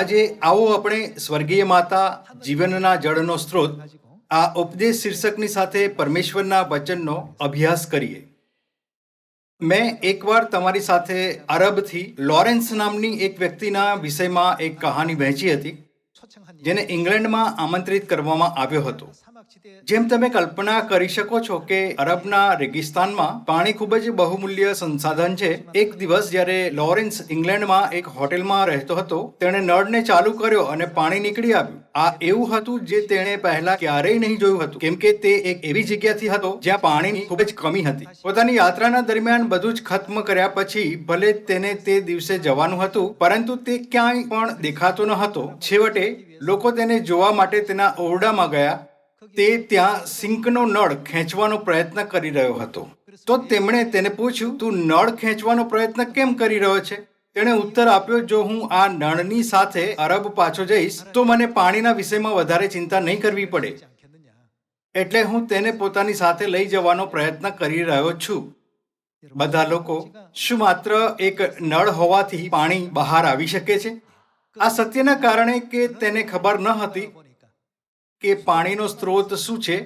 આજે આવો આપણે સ્વર્ગીય માતા જીવનના જળનો સ્ત્રોત, આ ઉપદેશ શીર્ષકની સાથે પરમેશ્વરના વચનનો અભ્યાસ કરીએ. મેં એકવાર તમારી સાથે અરબથી લોરેન્સ નામની એક વ્યક્તિના વિષયમાં એક કહાની વહેંચી હતી, જેને ઇંગ્લેન્ડમાં આમંત્રિત કરવામાં આવ્યો હતો. જેમ તમે કલ્પના કરી શકો છો કે અરબના રેગિસ્તાનમાં પાણી ખૂબ જ બહુમૂલ્ય સંસાધન છે. એક દિવસ જ્યારે લોરેન્સ ઇંગ્લેન્ડમાં એક હોટેલમાં રહેતો હતો, તેણે નળને ચાલુ કર્યો અને પાણી નીકળી આવ્યું. આ એવું હતું જે તેણે પહેલા ક્યારેય નહીં જોયું હતું. કેમ કે તે એક એવી જગ્યાથી હતો જ્યાં પાણીની ખૂબ જ કમી હતી. પોતાની યાત્રાના દરમિયાન બધું જ ખત્મ કર્યા પછી ભલે તેને તે દિવસે જવાનું હતું, પરંતુ તે ક્યાંય પણ દેખાતો ન હતો. છેવટે લોકો તેને જોવા માટે તેના ઓરડામાં ગયા. તે ત્યાં સિંકનો નળ ખેંચવાનો પ્રયત્ન કરી રહ્યો હતો. તો તેમણે તેને પૂછ્યું તું નળ ખેંચવાનો પ્રયત્ન કેમ કરી રહ્યો છે? તેણે ઉત્તર આપ્યો જો હું આ નળની સાથે અરબ પાછો જઈશ તો મને પાણીના વિષયમાં વધારે ચિંતા નહીં કરવી પડે. એટલે હું તેને પોતાની સાથે લઈ જવાનો પ્રયત્ન કરી રહ્યો છું. બધા લોકો શું માત્ર એક નળ હોવાથી પાણી બહાર આવી શકે છે? આ સત્યના કારણે કે તેને ખબર ન હતી કે પાણીનો સ્ત્રોત શું છે?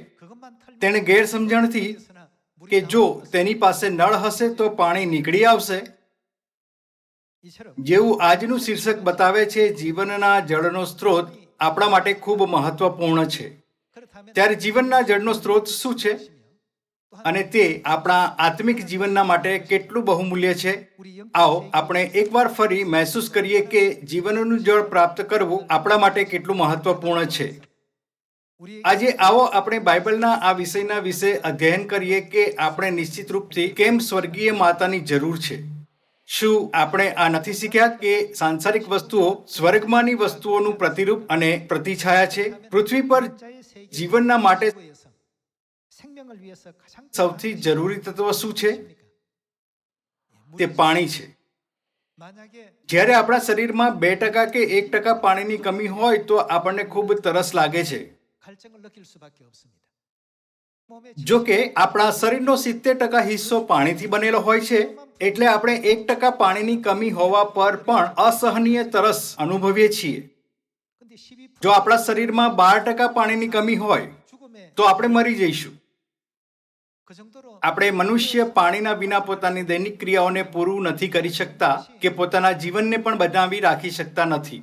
તેણે ગેરસમજણથી કે જો તેની પાસે નળ હશે તો પાણી નીકળી આવશે. જેવું આજનું શીર્ષક બતાવે છે, જીવનના જળનો સ્ત્રોત આપણા માટે ખૂબ મહત્વપૂર્ણ છે. ત્યારે જીવનના જળનો સ્ત્રોત શું છે? અને તે આપણા આત્મિક જીવનના માટે કેટલું બહુમૂલ્ય છે? આવો આપણે એકવાર ફરી મહેસૂસ કરીએ કે જીવનનું જળ પ્રાપ્ત કરવું આપણા માટે કેટલું મહત્વપૂર્ણ છે. આજે આવો આપણે બાઇબલના આ વિષયના વિશે અધ્યયન કરીએ કે આપણે નિશ્ચિત રૂપથી કેમ સ્વર્ગીય માતાની જરૂર છે? શું આપણે આ નથી શીખ્યા કે સાંસારિક વસ્તુઓ સ્વર્ગમાંની વસ્તુઓનું પ્રતિરૂપ અને પ્રતિછાયા છે? પૃથ્વી પર જીવનના માટે સૌથી જરૂરી તત્વ શું છે? તે પાણી છે. જ્યારે આપણા શરીરમાં બે ટકા કે એક ટકા પાણીની કમી હોય તો આપણને ખૂબ તરસ લાગે છે. જો કે આપણા શરીરનો સિત્તેર ટકા હિસ્સો પાણીથી બનેલો હોય છે એટલે આપણે એક ટકા પાણીની કમી હોવા પર પણ અસહનીય તરસ અનુભવીએ છીએ. જો આપણા શરીરમાં બાર ટકા પાણીની કમી હોય તો આપણે મરી જઈશું. આપણે મનુષ્ય પાણીના વિના પોતાની દૈનિક ક્રિયાઓને પૂરું નથી કરી શકતા કે પોતાના જીવનને પણ બનાવી રાખી શકતા નથી.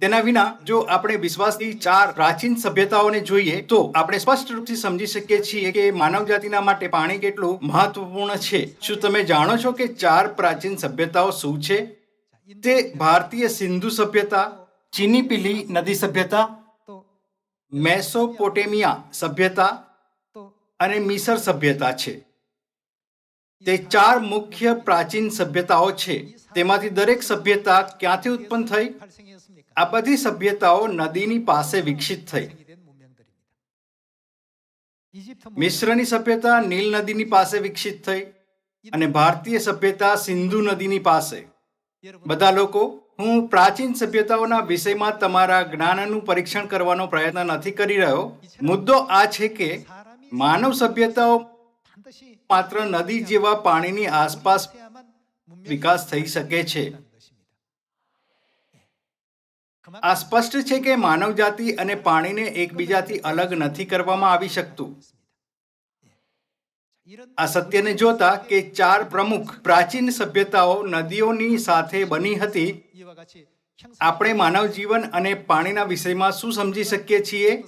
તેના વિના જો આપણે વિશ્વાસની ચાર પ્રાચીન સભ્યતાઓને જોઈએ તો આપણે સ્પષ્ટ રૂપથી સમજી શકીએ છીએ કે માનવ જાતિના માટે પાણી કેટલું મહત્વપૂર્ણ છે. શું તમે જાણો છો કે ચાર પ્રાચીન સભ્યતાઓ શું છે? તે ભારતીય સિંધુ સભ્યતા, ચીની પીલી નદી સભ્યતા, મેસોપોટેમિયા સભ્યતા અને મિસર સભ્યતા છે. તે ચાર મુખ્ય પ્રાચીન સભ્યતાઓ છે. તેમાંથી દરેક સભ્યતા ક્યાંથી ઉત્પન્ન થઈ? આ બધી સભ્યતાઓ નદીની પાસે વિકસિત થઈ. મિશ્રની સભ્યતા નીલ નદીની પાસે વિકસિત થઈ અને ભારતીય સભ્યતા સિંધુ નદીની પાસે. બધા લોકો, હું પ્રાચીન સભ્યતાઓના વિષયમાં તમારા જ્ઞાનનું પરીક્ષણ કરવાનો પ્રયત્ન નથી કરી રહ્યો. મુદ્દો આ છે કે માનવ સભ્યતાઓ માત્ર નદી જેવા પાણીની આસપાસ વિકાસ થઈ શકે છે. આ સ્પષ્ટ છે કે માનવ જાતિ અને પાણીને એકબીજાથી અલગ નથી કરવામાં આવી શકતું. આ સત્યને જોતા કે ચાર પ્રમુખ પ્રાચીન સભ્યતાઓ નદીઓની સાથે બની હતી. આપણે માનવ જીવન અને પાણીના વિષયમાં શું સમજી શકીએ છીએ?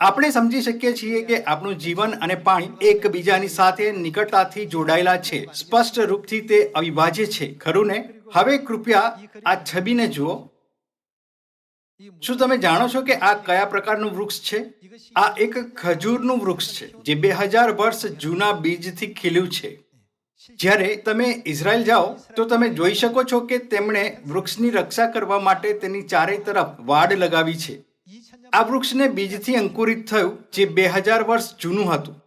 આપણે સમજી શકીએ છીએ કે આપણું જીવન અને પાણી એકબીજાની સાથે નિકટતાથી જોડાયેલા છે. સ્પષ્ટ રૂપથી તે અવિભાજ્ય છે. ખરું ને? હવે કૃપયા આ છબીને જુઓ. શું તમે જાણો છો કે આ કયા પ્રકારનું વૃક્ષ છે? આ એક ખજૂરનું વૃક્ષ છે, જે બે હજાર વર્ષ જૂના બીજથી ખીલ્યું છે. જ્યારે તમે ઇઝરાયલ જાઓ, તો તમે જોઈ શકો છો કે તેમણે વૃક્ષની રક્ષા કરવા માટે તેની ચારે તરફ વાડ લગાવી છે. આ વૃક્ષને બીજથી અંકુરિત થયું, જે બે હજાર વર્ષ જૂનું હતું.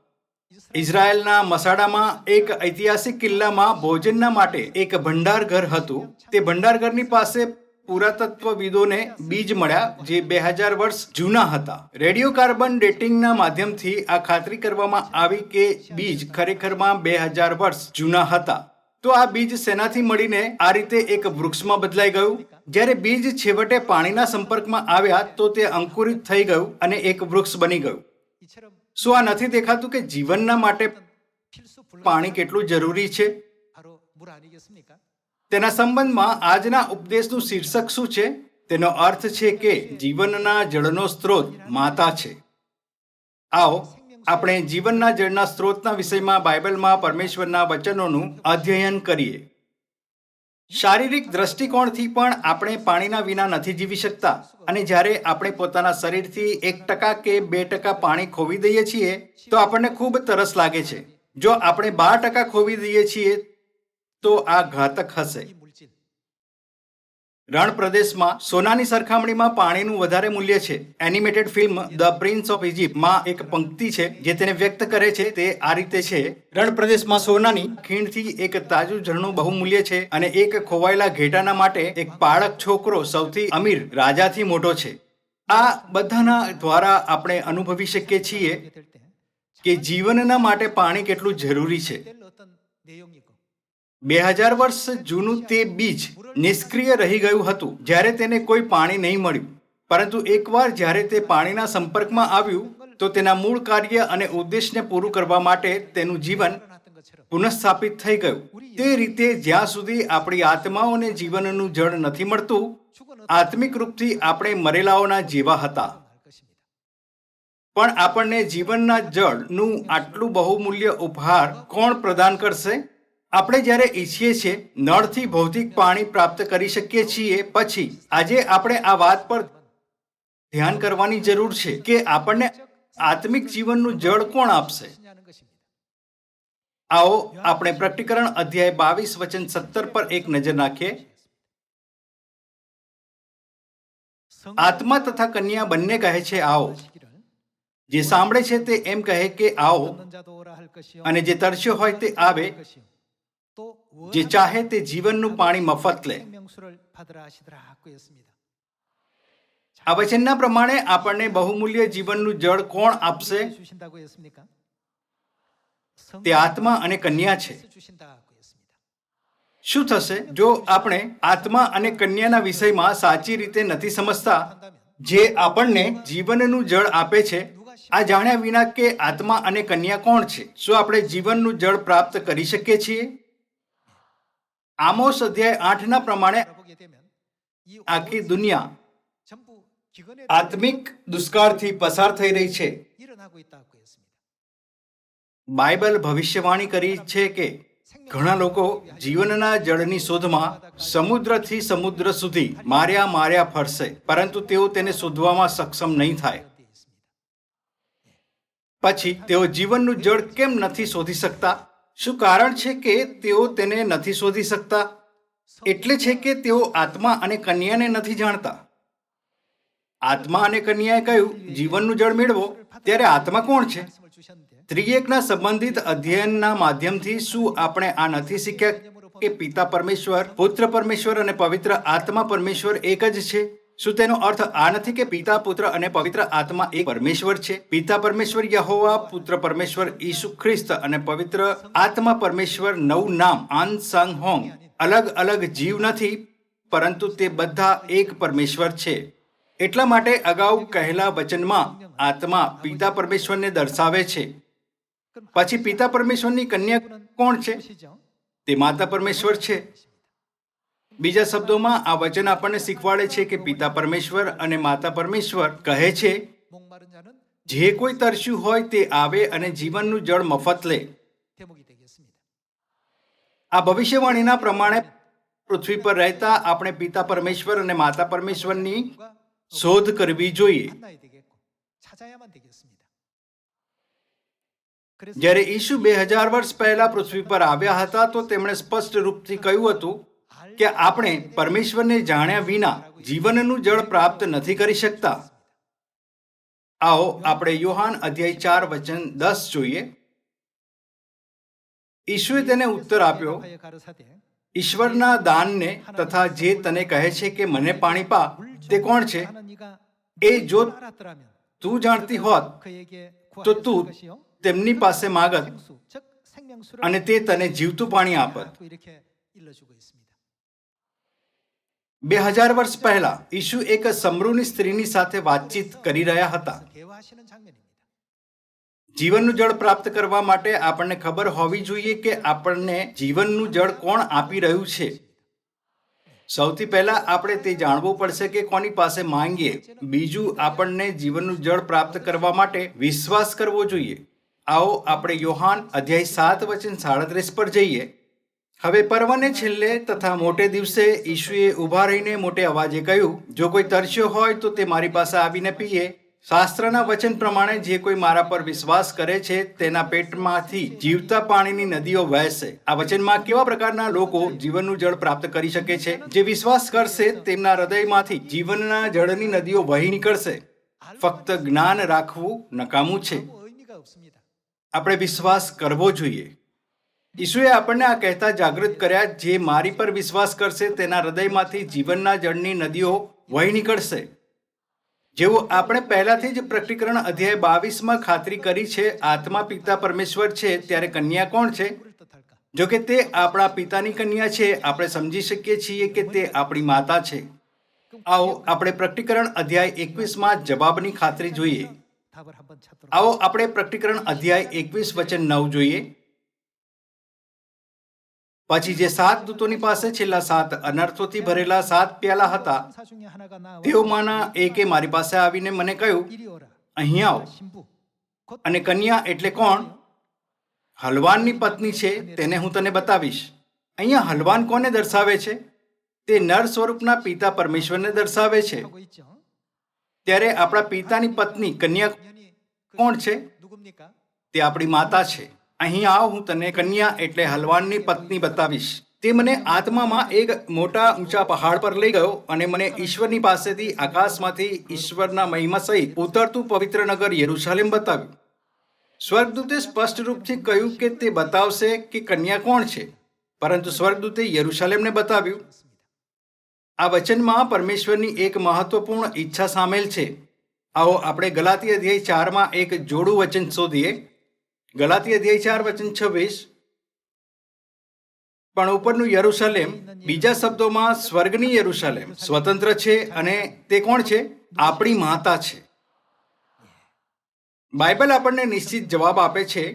ઇઝરાયલના મસાડામાં એક ઐતિહાસિક કિલ્લામાં ભોજનના માટે એક ભંડારઘર હતું. તે ભંડારઘરની પાસે પુરાતત્વવિદોને બીજ મળ્યા જે બે હજાર વર્ષ જૂના હતા. રેડિયો કાર્બન ડેટિંગના માધ્યમથી આ ખાતરી કરવામાં આવી કે બીજ ખરેખરમાં બે હજાર વર્ષ જૂના હતા. તો આ બીજ સેનાથી મળીને આ રીતે એક વૃક્ષમાં બદલાઈ ગયું. જ્યારે બીજ છેવટે પાણીના સંપર્કમાં આવ્યા તો તે અંકુરિત થઈ ગયું અને એક વૃક્ષ બની ગયું. શું આ નથી દેખાતું કે જીવનના માટે પાણી કેટલું જરૂરી છે? તેના સંબંધમાં આજના ઉપદેશનું શીર્ષક શું છે? તેનો અર્થ છે કે જીવનના જળનો સ્ત્રોત માતા છે. આવો, આપણે જીવનના જળના સ્ત્રોતના વિષયમાં બાઇબલમાં પરમેશ્વરના વચનોનું અધ્યયન કરીએ. શારીરિક દ્રષ્ટિકોણથી પણ આપણે પાણીના વિના નથી જીવી શકતા અને જ્યારે આપણે પોતાના શરીરથી એક ટકા કે બે ટકા પાણી ખોવી દઈએ છીએ, તો આપણને ખૂબ તરસ લાગે છે. જો આપણે બાર ટકા ખોવી દઈએ છીએ તો આ ઘાતક હશે. રણ પ્રદેશમાં સોનાની સરખામણીમાં પાણીનું વધારે મૂલ્ય છે. Animated film the prince of ઇજિપ્ટમાં એક પંક્તિ છે જે તેને વ્યક્ત કરે છે. તે આ રીતે છે. રણ પ્રદેશમાં સોનાની ખીણથી એક તાજું ઝરણું બહુમૂલ્ય છે અને એક ખોવાયેલા ઘેટાના માટે એક પાળક છોકરો સૌથી અમીર રાજાથી મોટો છે. આ બધાના દ્વારા આપણે અનુભવી શકીએ છીએ કે જીવનના માટે પાણી કેટલું જરૂરી છે. બે હજાર વર્ષ જૂનું તે બીજ નિષ્ક્રિય રહી ગયું હતું, જ્યારે તેને કોઈ પાણી નહીં મળ્યું. પરંતુ એકવાર જ્યારે તે પાણીના સંપર્કમાં આવ્યું, તો તેના મૂળ કાર્ય અને ઉદ્દેશને પૂરું કરવા માટે તેનું જીવન પુનઃસ્થાપિત થઈ ગયું. તે રીતે જ્યાં સુધી આપણી આત્માઓને જીવનનું જળ નથી મળતું, આત્મિક રૂપથી આપણે મરેલાઓના જેવા હતા. પણ આપણને જીવનના જળનું આટલું બહુમૂલ્ય ઉપહાર કોણ પ્રદાન કરશે? આપણે જ્યારે ઈચ્છીએ છીએ, નળથી ભૌતિક પાણી પ્રાપ્ત કરી શકીએ છીએ, પછી આજે આપણે આ વાત પર ધ્યાન કરવાની જરૂર છે કે આપણને આત્મિક જીવનનું જળ કોણ આપશે? આવો આપણે પ્રકટીકરણ અધ્યાય બાવીસ, વચન સત્તર પર એક નજર નાખીએ. આત્મા તથા કન્યા બંને કહે છે, આવો. જે સાંભળે છે તે એમ કહે કે, આવો. અને જે તરસ્યો હોય તે આવે જે ચાહે તે જીવનનું પાણી મફત લે. આ વચનના પ્રમાણે આપણને બહુમૂલ્ય જીવનનું જળ કોણ આપશે? તે આત્મા અને કન્યા છે. શું થશે? જો આપણે આત્મા અને કન્યાના વિષયમાં સાચી રીતે નથી સમજતા જે આપણને જીવનનું જળ આપે છે આ જાણ્યા વિના કે આત્મા અને કન્યા કોણ છે? શું આપણે જીવનનું જળ પ્રાપ્ત કરી શકીએ છીએ? આમોસ અધ્યાય આઠના પ્રમાણે આખી દુનિયા આત્મિક દુષ્કાળથી પસાર થઈ રહી છે. બાઇબલ ભવિષ્યવાણી કરી છે કે ઘણા લોકો જીવનના જળની શોધમાં સમુદ્રથી સમુદ્ર સુધી માર્યા માર્યા ફરશે, પરંતુ તેઓ તેને શોધવામાં સક્ષમ નહીં થાય. પછી તેઓ જીવનનું જળ કેમ નથી શોધી શકતા? શું કારણ છે કે તેઓ તેને નથી શોધી શકતા? એટલે છે કે તેઓ આત્મા અને કન્યાને નથી જાણતા. આત્મા અને કન્યાએ કહ્યું, જીવનનું જળ મેળવો. ત્યારે આત્મા કોણ છે? ત્રિએકના સંબંધિત અધ્યયનના માધ્યમથી શું આપણે આ નથી શીખ્યા કે પિતા પરમેશ્વર, પુત્ર પરમેશ્વર અને પવિત્ર આત્મા પરમેશ્વર એક જ છે? શું તેનો અર્થ આ નથી કે પિતા, પુત્ર અને પવિત્ર આત્મા એક પરમેશ્વર છે? પિતા પરમેશ્વર યહોવા, પુત્ર પરમેશ્વર ઈસુ ખ્રિસ્ત અને પવિત્ર આત્મા પરમેશ્વર નવું નામ આન સંગ હોંગ અલગ અલગ જીવ નથી, પરંતુ તે બધા એક પરમેશ્વર છે. એટલા માટે અગાઉ કહેલા વચનમાં આત્મા પિતા પરમેશ્વરને દર્શાવે છે. પછી પિતા પરમેશ્વરની કન્યા કોણ છે? તે માતા પરમેશ્વર છે. બીજા શબ્દોમાં આ વચન આપણને શીખવાડે છે કે પિતા પરમેશ્વર અને માતા પરમેશ્વર કહે છે, જે કોઈ તરસ્યું હોય તે આવે અને જીવનનું જળ મફત લે. આ ભવિષ્યવાણીના પ્રમાણે પૃથ્વી પર રહેતા આપણે પિતા પરમેશ્વર અને માતા પરમેશ્વરની શોધ કરવી જોઈએ. જ્યારે ઈશુ બે હજાર વર્ષ પહેલા પૃથ્વી પર આવ્યા હતા, તો તેમણે સ્પષ્ટ રૂપથી કહ્યું હતું કે આપણે પરમેશ્વરને જાણ્યા વિના જીવનનું જળ પ્રાપ્ત નથી કરી શકતા? આવો આપણે યોહાન અધ્યાય ચાર વચન દસ જોઈએ. ઈશ્વરે તેને ઉત્તર આપ્યો, ઈશ્વરના દાનને તથા જે તને કહે છે કે મને પાણી પા, તે કોણ છે? એ જો તું જાણતી હોત, તો તું તેમની પાસે માગત અને તે તને જીવતું પાણી આપત. બે હજાર વર્ષ પહેલા ઈશુ એક સમૃહની સ્ત્રીની સાથે વાતચીત કરી રહ્યા હતા. જીવનનું જળ પ્રાપ્ત કરવા માટે આપણને ખબર હોવી જોઈએ કે આપણને જીવનનું જળ કોણ આપી રહ્યું છે. સૌથી પહેલા આપણે તે જાણવું પડશે કે કોની પાસે માંગીએ. બીજું, આપણને જીવનનું જળ પ્રાપ્ત કરવા માટે વિશ્વાસ કરવો જોઈએ. આવો, આપણે યોહાન અધ્યાય સાત વચન સાડત્રીસ પર જઈએ. હવે પર્વને છેલ્લે તથા મોટે દિવસે ઈશુએ ઊભા રહીને મોટે અવાજે કહ્યું, જો કોઈ તરસ્યો હોય તો તે મારી પાસે આવીને પીએ. શાસ્ત્રના વચન પ્રમાણે જે કોઈ મારા પર વિશ્વાસ કરે છે, તેના પેટમાંથી જીવતા પાણીની નદીઓ વહેશે. આ વચનમાં કેવા પ્રકારના લોકો જીવનનું જળ પ્રાપ્ત કરી શકે છે? જે વિશ્વાસ કરશે, તેમના હૃદયમાંથી જીવનના જળની નદીઓ વહી નીકળશે. ફક્ત જ્ઞાન રાખવું નકામું છે. આપણે વિશ્વાસ કરવો જોઈએ. ઈશુએ આપણને આ કહેતા જાગૃત કર્યા, જે મારી પર વિશ્વાસ કરશે, તેના હૃદયમાંથી જીવનના જળની નદીઓ વહી નીકળશે. જેવું આપણે પહેલાથી જ પ્રકટીકરણ અધ્યાય બાવીસમાં ખાતરી કરી છે, આત્મા પિતા પરમેશ્વર છે, ત્યારે કન્યા કોણ છે? જો કે તે આપણા પિતાની કન્યા છે, આપણે સમજી શકીએ છીએ કે તે આપણી માતા છે. આવો આપણે પ્રકટીકરણ અધ્યાય એકવીસમાં જવાબની ખાતરી જોઈએ. આવો આપણે પ્રકટીકરણ અધ્યાય એકવીસ વચન નવ જોઈએ. પછી જે સાત દૂતોની પાસે છેલ્લા સાત અનર્થોથી ભરેલા સાત પ્યાલા હતા તેઓમાંના એકે મારી પાસે આવીને મને કહ્યું, અહીં આવો. અને કન્યા એટલે કોણ? હલવાનની પત્ની છે, તેને હું તને બતાવીશ. અહીંયા હલવાન કોને દર્શાવે છે? તે નર સ્વરૂપના પિતા પરમેશ્વરને દર્શાવે છે. ત્યારે આપણા પિતાની પત્ની કન્યા કોણ છે? તે આપણી માતા છે. અહીં આવ, હું તને કન્યા એટલે હલવાનની પત્ની બતાવીશ. તે મને આત્મામાં એક મોટા ઊંચા પહાડ પર લઈ ગયો અને મને ઈશ્વરની પાસેથી આકાશમાંથી ઈશ્વરના મહિમા સહિત ઉતરતું પવિત્ર નગર યરુશાલેમ બતાવ્યું. સ્વર્ગદૂતે સ્પષ્ટ રૂપથી કહ્યું કે તે બતાવશે કે કન્યા કોણ છે. પરંતુ સ્વર્ગદૂતે યરુશાલેમને બતાવ્યું, આ વચનમાં પરમેશ્વરની એક મહત્વપૂર્ણ ઈચ્છા સામેલ છે. આવો, આપણે ગલાતી અધ્યાય ચારમાં એક જોડું વચન શોધીએ. ગલાતી અધ્યાય ચાર, વચન છવ્વીસ. પણ ઉપરનું યરુસલેમ બીજા શબ્દોમાં સ્વર્ગની યરુસલેમ સ્વતંત્ર છે અને તે કોણ છે? આપણી માતા છે. બાઇબલ આપણને નિશ્ચિત જવાબ આપે છે,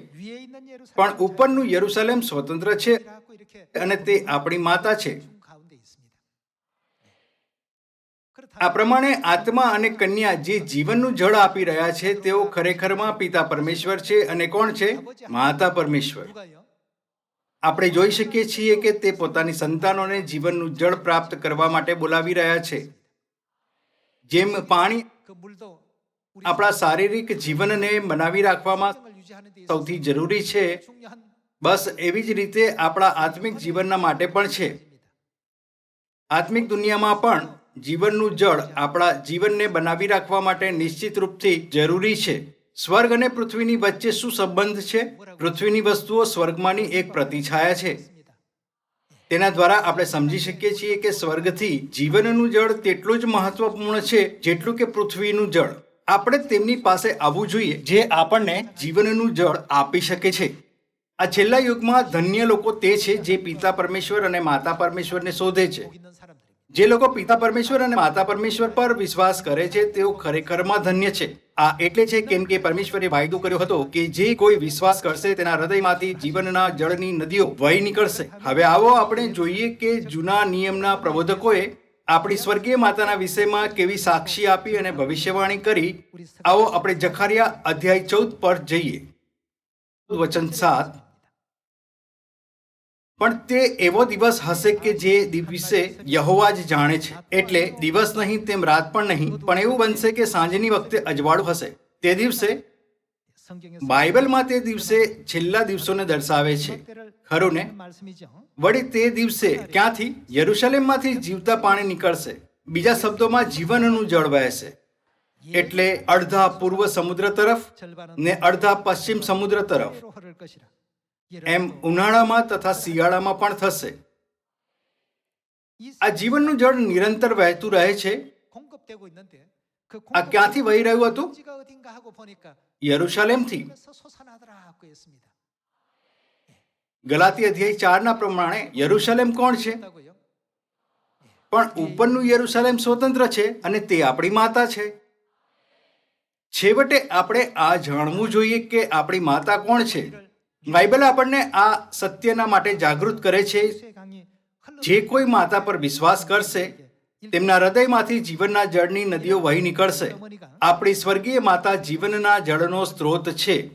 પણ ઉપરનું યરુસલેમ સ્વતંત્ર છે અને તે આપણી માતા છે. આ પ્રમાણે આત્મા અને કન્યા જે જીવનનું જળ આપી રહ્યા છે, તેઓ ખરેખરમાં પિતા પરમેશ્વર છે અને કોણ છે? માતા પરમેશ્વર. આપણે જોઈ શકીએ છીએ કે તે પોતાની સંતાનોને જીવનનું જળ પ્રાપ્ત કરવા માટે બોલાવી રહ્યા છે. જેમ પાણી આપણા શારીરિક જીવનને બનાવી રાખવામાં સૌથી જરૂરી છે, બસ એવી જ રીતે આપણા આત્મિક જીવનના માટે પણ છે. આત્મિક દુનિયામાં પણ જીવનનું જળ આપણા જીવનને બનાવી રાખવા માટે નિશ્ચિત રૂપથી જરૂરી છે. સ્વર્ગ અને પૃથ્વીની વચ્ચે શું સંબંધ છે? પૃથ્વીની વસ્તુઓ સ્વર્ગમાંની એક પ્રતિછાયા છે. તેના દ્વારા આપણે સમજી શકીએ છીએ કે સ્વર્ગથી જીવનનું જળ તેટલું જ મહત્વપૂર્ણ છે જેટલું કે પૃથ્વીનું જળ. આપણે તેમની પાસે આવવું જોઈએ જે આપણને જીવનનું જળ આપી શકે છે. આ છેલ્લા યુગમાં ધન્ય લોકો તે છે જે પિતા પરમેશ્વર અને માતા પરમેશ્વરને શોધે છે. જે લોકો પિતા પરમેશ્વર અને માતા પરમેશ્વર પર વિશ્વાસ કરે છે, તેઓ ખરેખરમાં ધન્ય છે. આ એટલે છે કેમ કે પરમેશ્વરે વાયદો કર્યો હતો કે જે કોઈ વિશ્વાસ કરશે, તેના હૃદયમાંથી જીવનના જળની નદીઓ વહી નીકળશે. હવે આવો આપણે જોઈએ કે જૂના નિયમના પ્રબોધકોએ આપણી સ્વર્ગીય માતાના વિષયમાં કેવી સાક્ષી આપી અને ભવિષ્યવાણી કરી. આવો આપણે જખારિયા અધ્યાય ચૌદ પર જઈએ. વચન સાત. પણ તે એવો દિવસ હશે કે જે દિવસે યહોવા જ જાણે છે. એટલે દિવસ નહીં તેમ રાત પણ નહીં, પણ એવું બનશે કે સાંજની વખતે અજવાળું હશે. તે દિવસે બાઇબલમાં તે દિવસે છેલ્લા દિવસોને દર્શાવે છે. ખરું ને? વળી તે દિવસે ક્યાંથી? યરુશલેમમાંથી જીવતા પાણી નીકળશે. બીજા શબ્દોમાં જીવનનું જળ વહેશે. એટલે અડધા પૂર્વ સમુદ્ર તરફ ને અડધા પશ્ચિમ સમુદ્ર તરફ. એમ ઉનાળામાં તથા શિયાળામાં પણ થશે. આ જીવનનું જળ નિરંતર વહેતું રહે છે. આ ક્યાંથી વહી રહ્યું હતું? યરુશાલેમથી. ગલાતી અધ્યાય ચારના પ્રમાણે યરુશાલેમ કોણ છે? પણ ઉપરનું યરુશાલેમ સ્વતંત્ર છે અને તે આપણી માતા છે. છેવટે આપણે આ જાણવું જોઈએ કે આપણી માતા કોણ છે? બાઇબલ આપણને આ સત્યના માટે જાગૃત કરે છે. જે કોઈ માતા પર વિશ્વાસ કરશે, તેમના હૃદયમાંથી જીવનના જળની નદીઓ વહી નીકળશે. આપણી સ્વર્ગીય માતા જીવનના જળનો સ્ત્રોત છે.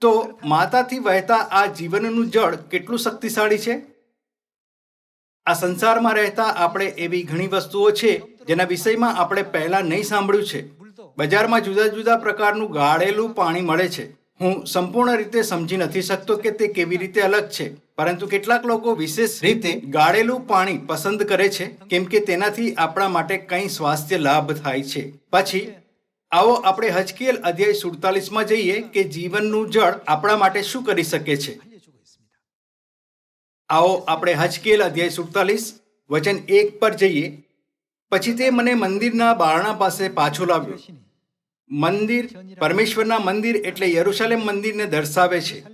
તો માતાથી વહેતા આ જીવનનું જળ કેટલું શક્તિશાળી છે? આ સંસારમાં રહેતા આપણે એવી ઘણી વસ્તુઓ છે, જેના વિષયમાં આપણે પહેલા નહીં સાંભળ્યું છે. બજારમાં જુદા જુદા પ્રકારનું ગાળેલું પાણી મળે છે. હું સંપૂર્ણ રીતે સમજી નથી શકતો કે તે કેવી રીતે અલગ છે. પરંતુ કેટલાક લોકો વિશેષ રીતે ગાળેલું પાણી પસંદ કરે છે, કેમ કે તેનાથી આપણા માટે કંઈ સ્વાસ્થ્ય લાભ થાય છે. પછી, આવો આપણે હજકેલ અધ્યાય સુડતાલીસમાં જઈએ કે જીવનનું જળ આપણા માટે શું કરી શકે છે. આવો આપણે હજકેલ અધ્યાય સુડતાલીસ, વચન એક પર જઈએ. પછી તે મને મંદિરના બારણા પાસે પાછો લાવ્યો. મંદિર, પરમેશ્વરના મંદિર એટલે યરુશાલેમ મંદિરને દર્શાવે છે.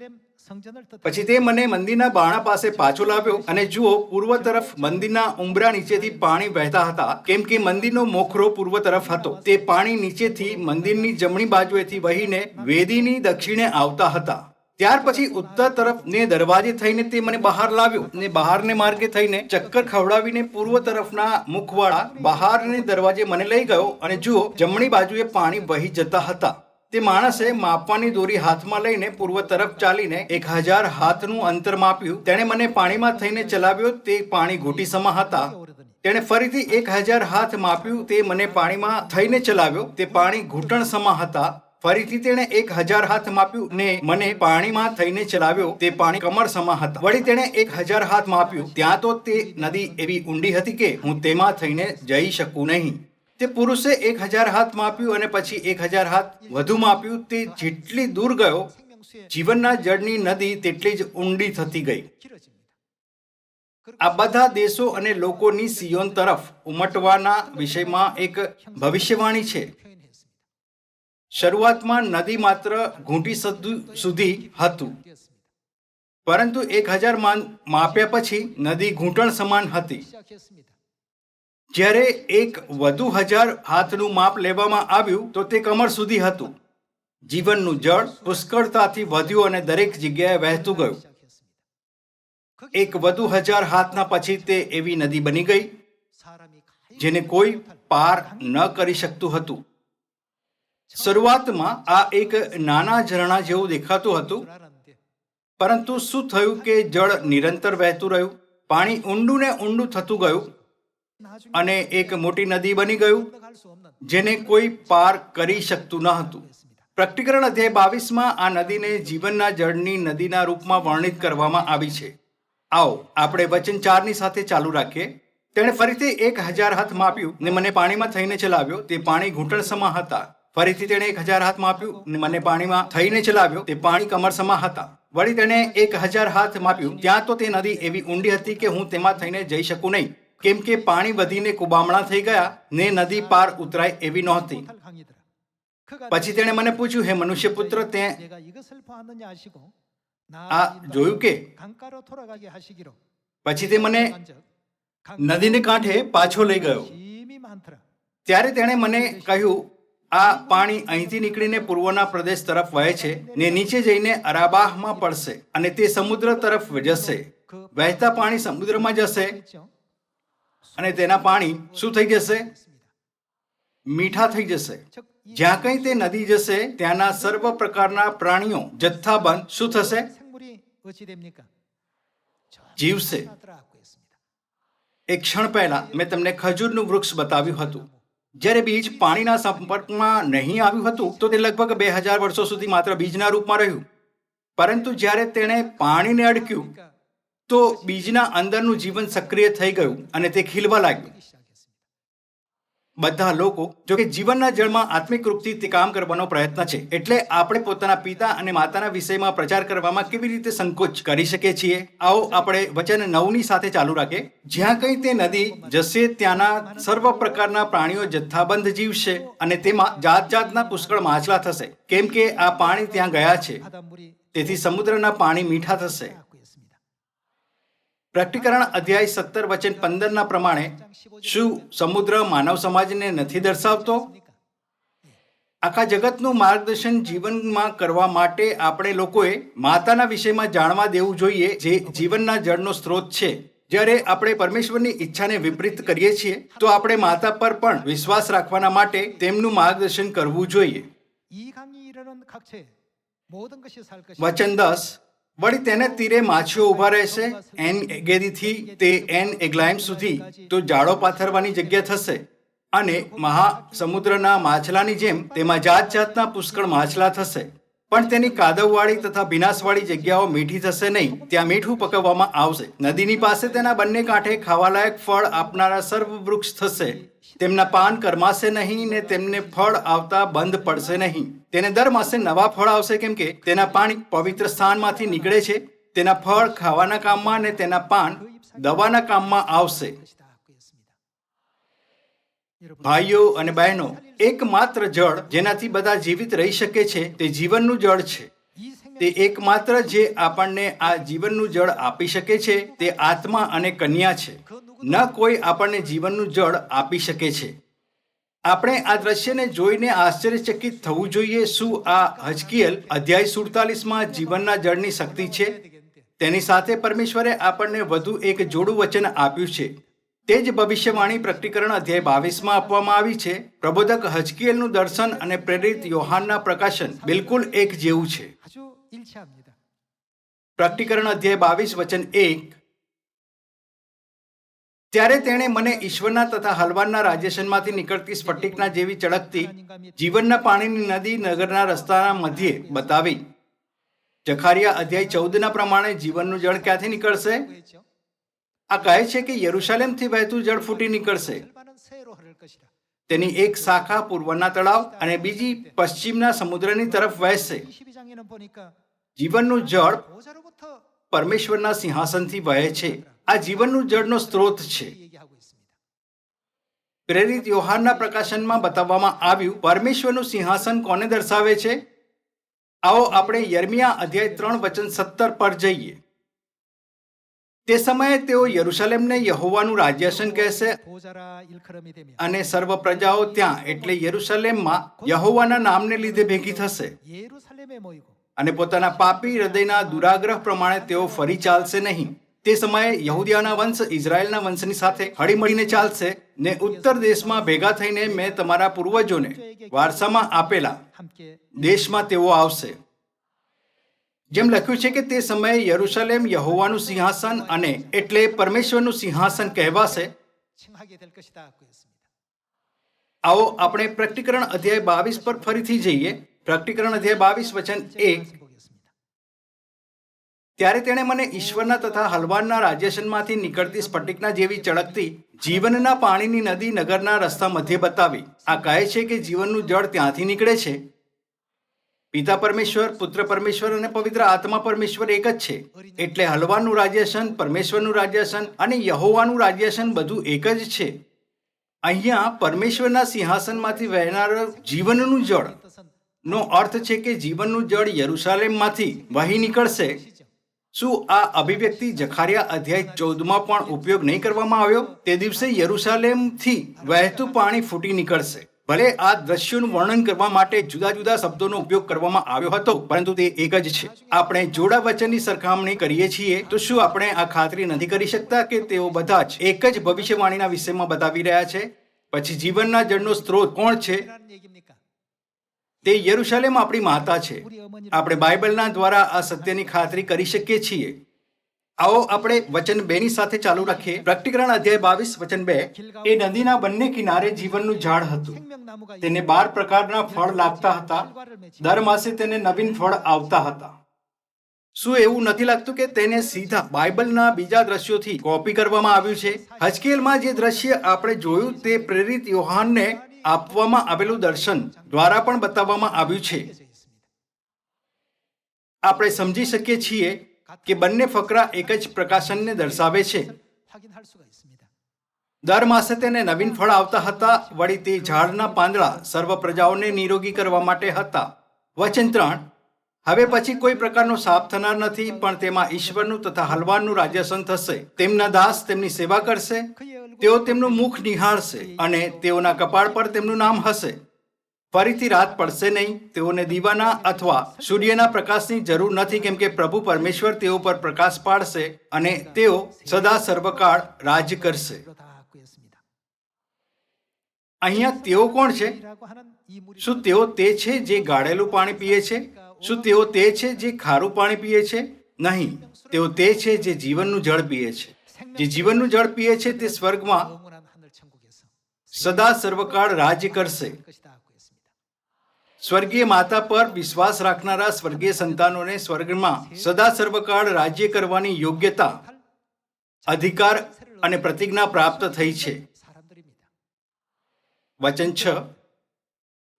પછી તે મને મંદિરના બાણા પાસે પાછો લાવ્યો અને જુઓ, પૂર્વ તરફ મંદિરના ઉંબરા નીચેથી પાણી વહેતા હતા. કેમ કે મંદિરનો મોખરો પૂર્વ તરફ હતો. તે પાણી નીચેથી મંદિરની જમણી બાજુએથી વહીને વેદીની દક્ષિણે આવતા હતા. ત્યાર પછી ઉત્તર તરફ ને દરવાજે થઈને તે મને બહાર લાવ્યો ને બહારને માર્ગે થઈને ચક્કર ખવડાવીને પૂર્વ તરફના મુખવાળા બહારને દરવાજે મને લઈ ગયો અને જુઓ, જમણી બાજુએ પાણી વહી જતા હતા. તે માણસે માપવાની દોરી હાથમાં લઈને પૂર્વ તરફ ચાલીને એક હજાર હાથનું અંતર માપ્યું. તેણે મને પાણીમાં થઈને ચલાવ્યો, તે પાણી ઘૂંટી સમા હતા. તેણે ફરીથી એક હજાર હાથ માપ્યું, તે મને પાણીમાં થઈને ચલાવ્યો. તે પાણી ઘૂંટણ સમા હતા. ફરીથી તેણે એક હજાર હાથ માપ્યું ને મને પાણીમાં થઈને ચલાવ્યો. તે પાણી કમરસમાં હતા. વળી તેણે એક હજાર હાથ માપ્યું. ત્યાં તો તે નદી એવી ઊંડી હતી કે હું તેમાં થઈને જઈ શકું નહીં. તે પુરુષે એક હજાર હાથ માપ્યું અને પછી એક હજાર હાથ વધુ માપ્યું. તે જેટલી દૂર ગયો, જીવનના જળની નદી તેટલી જ ઊંડી થતી ગઈ. આ બધા દેશો અને લોકોની સિયોન તરફ ઉમટવાના વિષયમાં એક ભવિષ્યવાણી છે. શરૂઆતમાં નદી માત્ર ઘૂંટી સુધી હતું. પરંતુ એક હજાર માન માપ્યા પછી નદી ઘૂંટણ સમાન હતી. જ્યારે એક વધુ હજાર હાથનું માપ લેવામાં આવ્યું તો તે કમર સુધી હતું. જીવનનું જળ પુષ્કળતાથી વધ્યું અને દરેક જગ્યાએ વહેતું ગયું. એક વધુ હજાર હાથના પછી તે એવી નદી બની ગઈ, જેને કોઈ પાર ન કરી શકતું હતું. શરૂઆતમાં આ એક નાના ઝરણા જેવું દેખાતું હતું. પરંતુ શું થયું કે જળ નિરંતર વહેતું રહ્યું? પાણી ઊંડું ને ઊંડું થતું ગયું અને એક મોટી નદી બની ગયું, જેને કોઈ પાર કરી શકતું ન હતું. પ્રકટીકરણ અધ્યાય બાવીસમાં આ નદીને જીવનના જળની નદીના રૂપમાં વર્ણિત કરવામાં આવી છે. આવો, આપણે વચન ચારની સાથે ચાલુ રાખીએ. તેણે ફરીથી એક હજાર હાથ માપ્યું ને મને પાણીમાં થઈને ચલાવ્યો. તે પાણી ઘૂંટણ સમા હતા. ફરીથી તેણે એક હજાર હાથમાં આપ્યું મને પાણીમાં થઈને ચલાવ્યો. તે પાણી કમરસમાં હતા. વળી તેણે એક હજાર હાથ માપ્યું ત્યાં તો તે નદી એવી ઊંડી હતી કે હું તેમાં થઈને જઈ શકું નહીં. કેમ કે પાણી વધીને કુબામણા થઈ ગયા ને નદી પાર ઉતરાય એવી નહોતી. પછી તેણે મને પૂછ્યું, હે મનુષ્ય પુત્ર તે આ જોયું કે? પછી તે મને નદીને કાંઠે પાછો લઈ ગયો. ત્યારે તેણે મને કહ્યું આ પાણી અહીંથી નીકળીને પૂર્વના પ્રદેશ તરફ વહે છે ને નીચે જઈને અરાબાહમાં પડશે અને તે સમુદ્ર તરફ જશે. વહેતા પાણી સમુદ્રમાં જશે અને તેના પાણી શું થઈ જશે? મીઠા થઈ જશે. જ્યાં કંઈ તે નદી જશે, ત્યાંના સર્વ પ્રકારના પ્રાણીઓ જથ્થાબંધ શું થશે? જીવશે. એક ક્ષણ પહેલા મેં તમને ખજૂરનું વૃક્ષ બતાવ્યું હતું. જ્યારે બીજ પાણીના સંપર્કમાં નહીં આવ્યું હતું, તો તે લગભગ બે હજાર વર્ષો સુધી માત્ર બીજના રૂપમાં રહ્યું. પરંતુ જ્યારે તેણે પાણીને અડક્યું, તો બીજના અંદરનું જીવન સક્રિય થઈ ગયું અને તે ખીલવા લાગ્યું. બધા લોકો, જો કે જીવનના જળમાં આત્મિક રૂપથી તે કામ કરવાનો પ્રયત્ન છે. એટલે આપણે પોતાના પિતા અને માતાના વિષયમાં પ્રચાર કરવામાં કેવી રીતે સંકોચ કરી શકીએ છીએ? આવો આપણે વચન નવની સાથે ચાલુ રાખે જ્યાં કંઈ તે નદી જશે, ત્યાંના સર્વ પ્રકારના પ્રાણીઓ જથ્થાબંધ જીવશે અને તેમાં જાત જાતના પુષ્કળ માછલા થશે. કેમ કે આ પાણી ત્યાં ગયા છે. તેથી સમુદ્રના પાણી મીઠા થશે. પ્રકટીકરણ અધ્યાય સત્તર વચન પંદરના પ્રમાણે શું સમુદ્ર માનવ સમાજને નથી દર્શાવતો? આખા જગતનું માર્ગદર્શન જીવનમાં કરવા માટે આપણે લોકોએ માતાના વિષયમાં જાણવા દેવું જોઈએ જે જીવનના જળનો સ્ત્રોત છે. જ્યારે આપણે પરમેશ્વરની ઈચ્છાને વિપરીત કરીએ છીએ તો આપણે માતા પર પણ વિશ્વાસ રાખવાના માટે તેમનું માર્ગદર્શન કરવું જોઈએ. વચન દસ વળી તેને તીરે માછીઓ ઊભા રહેશે. એન એગેરીથી તે એન એગ્લાઇમ સુધી તો જાડો પાથરવાની જગ્યા થશે. અને મહાસમુદ્રના માછલાની જેમ તેમાં જાત જાતના પુષ્કળ માછલા થશે. પણ તેની કાદવવાળી તથા ભીનાશવાળી જગ્યાઓ મીઠી થશે નહીં. ત્યાં મીઠું પકવવામાં આવશે. નદીની પાસે તેના બંને કાંઠે ખાવાલાયક ફળ આપનારા સર્વ વૃક્ષ થશે. તેમના પાન કરમાશે નહીં ને તેમને ફળ આવતા બંધ પડશે નહીં. તેને દર માસે નવા ફળ આવશે કેમ કે તેના પાણી પવિત્ર સ્થાનમાંથી નીકળે છે, તેના ફળ ખાવાના કામમાં અને તેના પાન દવાના કામમાં આવશે. ભાઈઓ અને બહેનો, એકમાત્ર જળ જેનાથી બધા જીવિત રહી શકે છે, તે જીવનનું જળ છે. તે એકમાત્ર જે આપણને આ જીવનનું જળ આપી શકે છે, તે આત્મા અને કન્યા છે. ન કોઈ આપણને જીવનનું જળ આપી શકે છે. આપણે આ દ્રશ્યને જોઈને આશ્ચર્યચકિત થવું જોઈએ શું આ હજકીયલ અધ્યાય સુડતાલીસમાં જીવનના જળની શક્તિ છે? તેની સાથે પરમેશ્વરે આપણને વધુ એક જોડું વચન આપ્યું છે. તે જ ભવિષ્યવાણી પ્રકટીકરણ અધ્યાય બાવીસમાં આપવામાં આવી છે. પ્રબોધક હજકીયલનું દર્શન અને પ્રેરિત યોહાનના પ્રકાશન બિલકુલ એક જેવું છે. પ્રકટીકરણ અધ્યાય બાવીસ વચન એક ત્યારે તેણે મને ઈશ્વરના તથા હલવાનના રાજેશનમાંથી નીકળતી સ્ફટિકના જેવી ચળકતી જીવનના પાણીની નદી નગરના રસ્તાના મધ્યે બતાવી, જખારિયા અધ્યાય ચૌદના પ્રમાણે જીવનનું જળ ક્યાંથી નીકળશે? આ કહે છે કે યરુશાલેમથી વહેતું જળ ફૂટી નીકળશે. તેની એક શાખા પૂર્વના તળાવ અને બીજી પશ્ચિમના સમુદ્રની તરફ વહેશે. જીવનનું જળ પરમેશ્વરના સિંહાસનથી વહે છે. આ જીવનનું જળનો સ્ત્રોત છે. પ્રેરિત યોહાનના પ્રકાશનમાં બતાવવામાં આવ્યું, પરમેશ્વરનું સિંહાસન કોને દર્શાવે છે? આવો આપણે યર્મિયા અધ્યાય ત્રણ, વચન સત્તર પર જઈએ. તે સમયે તેઓ યરુશલેમને યહોવાનું રાજ્યાસન કહેશે અને સર્વ પ્રજાઓ ત્યાં, એટલે યરુશલેમમાં યહોવાના નામને લીધે ભેગી થશે. અને પોતાના પાપી હૃદયના દુરાગ્રહ પ્રમાણે તેઓ ફરી ચાલશે નહીં. તે સમયે યહૂદીયાના વંશ ઇઝરાયલના વંશની સાથે હળી મળીને ચાલશે ને ઉત્તર દેશમાં ભેગા થઈને મેં તમારા પૂર્વજોને વારસામાં આપેલા દેશમાં તેઓ આવશે. જેમ લખ્યું છે કે તે સમયે યરુશલેમ યહોવાનું સિંહાસન અને એટલે પરમેશ્વરનું સિંહાસન કહેવાશે. આવો, આપણે પ્રકટીકરણ અધ્યાય બાવીસ પર ફરીથી જઈએ. પ્રકટીકરણ અધ્યાય બાવીસ વચન એક ત્યારે તેણે મને ઈશ્વરના તથા હલવાનના રાજ્યશનમાંથી નીકળતી સ્ફટિકના જેવી ચળકતી જીવનના પાણીની નદી નગરના રસ્તા મધ્ય બતાવી. આ કહે છે કે જીવનનું જળ ત્યાંથી નીકળે છે. પિતા પરમેશ્વર, પુત્ર પરમેશ્વર અને પવિત્ર આત્મા પરમેશ્વર એક જ છે. એટલે હલવાનનું રાજ્યશન પરમેશ્વરનું રાજ્યશન અને યહોવાનું રાજ્યશન બધું એક જ છે. અહીંયા પરમેશ્વરના સિંહાસનમાંથી વહેનાર જીવનનું જળ. નો અર્થ છે કે જીવનનું જળ યરુશાલેમમાંથી વહી નીકળશે. શું આ અભિવ્યક્તિ જખારિયા અધ્યાય ચૌદમાં પણ ઉપયોગ નહીં કરવામાં આવ્યો? તે દિવસે યરુશાલેમથી વહેતું પાણી ફૂટી નીકળશે. ભલે આ દ્રશ્યોનું વર્ણન કરવા માટે જુદા જુદા શબ્દોનો ઉપયોગ કરવામાં આવ્યો હતો, પરંતુ તે એક જ છે. આપણે જોડા વચનની સરખામણી કરીએ છીએ, તો શું આપણે આ ખાતરી નથી કરી શકતા કે તેઓ બધા જ એક જ ભવિષ્યવાણીના વિષયમાં બતાવી રહ્યા છે? પછી જીવનના જળનો સ્ત્રોત કોણ છે? તે યરુશલેમ આપણી માતા છે. આપણે બાઇબલના દ્વારા આ સત્યની ખાતરી કરી શકીએ છીએ. આવો આપણે વચન બે ની સાથે ચાલુ રાખીએ. પ્રકટીકરણ અધ્યાય બાવીસ, વચન બે. એ નદીના બંને કિનારે જીવનનું ઝાડ હતું. તેને બાર પ્રકારના ફળ લાગતા હતા. દર માસે તેને નવીન ફળ આવતા હતા. શું એવું નથી લાગતું કે તેને સીધા બાઇબલના બીજા દ્રશ્યોથી કોપી કરવામાં આવ્યું છે? હજકેલમાં જે દ્રશ્ય આપણે જોયું તે પ્રેરિત યોહાનને આપવામાં આવેલું દર્શન દ્વારા પણ બતાવવામાં આવ્યું છે. આપણે સમજી શકીએ છીએ કે બંને ફકરા એક જ પ્રકાશનને દર્શાવે છે. દર માસે તેને નવીન ફળ આવતા હતા, વળી તે ઝાડના પાંદડા સર્વ પ્રજાઓને નિરોગી કરવા માટે હતા. વચન ત્રણ, હવે પછી કોઈ પ્રકારનો સાપ થનાર નથી, પણ તેમાં ઈશ્વરનું તથા હલવાનનું રાજ્યસન થશે. તેમના દાસ તેમની સેવા કરશે. તેઓ તેમનું મુખ નિહાળશે અને તેઓના કપાળ પર તેમનું નામ હશે. ફરીથી રાત પડશે નહીં, તેઓને દીવાના અથવા સૂર્યના પ્રકાશની જરૂર નથી કેમ કે પ્રભુ પરમેશ્વર તેઓ પર પ્રકાશ પાડશે અને તેઓ સદા સર્વકાળ રાજ કરશે. અહીંયા તેઓ કોણ છે? શું તેઓ તે છે જે ગાળેલું પાણી પીએ છે? શું તેઓ તે છે જે ખારું પાણી પીએ છે? નહીં, તેઓ તે છે જે જીવનનું જળ પીએ છે. જે જીવનનું જળ પીએ છે તે સ્વર્ગમાં સદા સર્વકાળ રાજ્ય કરશે. સ્વર્ગીય માતા પર વિશ્વાસ રાખનારા સ્વર્ગીય સંતાનોને સ્વર્ગમાં સદા સર્વકાળ રાજ્ય કરવાની યોગ્યતા, અધિકાર અને પ્રતિજ્ઞા પ્રાપ્ત થઈ છે. વચન છ.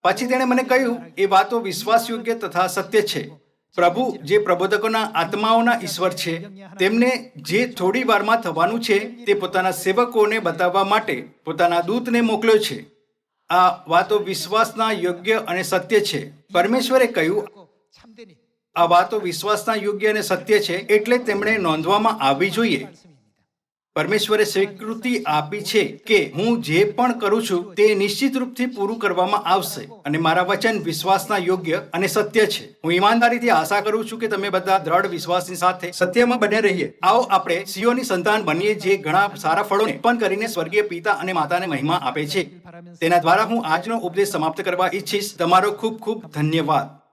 પછી તેણે મને કહ્યું, એ વાતો વિશ્વાસયોગ્ય તથા સત્ય છે. પ્રભુ, જે પ્રબોધકોના આત્માઓના ઈશ્વર છે, તેમને જે થોડી વારમાં થવાનું છે, તે પોતાના સેવકોને બતાવવા માટે પોતાના દૂતને મોકલ્યો છે. આ વાતો વિશ્વાસના યોગ્ય અને સત્ય છે. પરમેશ્વરે કહ્યું, આ વાતો વિશ્વાસના યોગ્ય અને સત્ય છે, એટલે તેમણે નોંધવામાં આવવી જોઈએ. પરમેશ્વરે સ્વીકૃતિ આપી છે કે હું જે પણ કરું છું તે નિશ્ચિત રૂપથી પૂરું કરવામાં આવશે અને મારા વચન વિશ્વાસના યોગ્ય અને સત્ય છે. હું ઈમાનદારીથી આશા કરું છું કે તમે બધા દ્રઢ વિશ્વાસની સાથે સત્યમાં બને રહીએ. આવો આપણે સિંહોની સંતાન બનીએ જે ઘણા સારા ફળોને પણ કરીને સ્વર્ગીય પિતા અને માતાને મહિમા આપે છે. તેના દ્વારા હું આજનો ઉપદેશ સમાપ્ત કરવા ઈચ્છીશ. તમારો ખૂબ ખૂબ ધન્યવાદ.